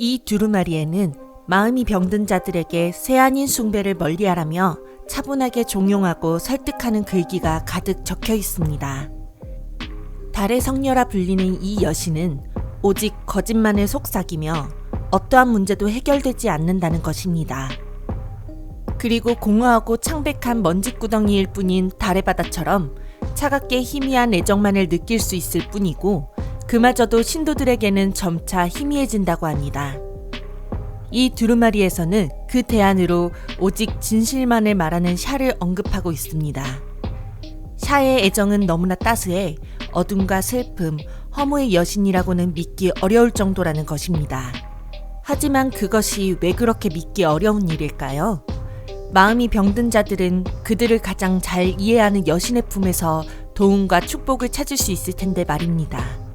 이 두루마리에는 마음이 병든 자들에게 새아닌 숭배를 멀리하라며 차분하게 종용하고 설득하는 글귀가 가득 적혀 있습니다. 달의 성녀라 불리는 이 여신은 오직 거짓만을 속삭이며 어떠한 문제도 해결되지 않는다는 것입니다. 그리고 공허하고 창백한 먼지구덩이일 뿐인 달의 바다처럼 차갑게 희미한 애정만을 느낄 수 있을 뿐이고 그마저도 신도들에게는 점차 희미해진다고 합니다. 이 두루마리에서는 그 대안으로 오직 진실만을 말하는 샤를 언급하고 있습니다. 샤의 애정은 너무나 따스해 어둠과 슬픔, 허무의 여신이라고는 믿기 어려울 정도라는 것입니다. 하지만 그것이 왜 그렇게 믿기 어려운 일일까요? 마음이 병든 자들은 그들을 가장 잘 이해하는 여신의 품에서 도움과 축복을 찾을 수 있을 텐데 말입니다.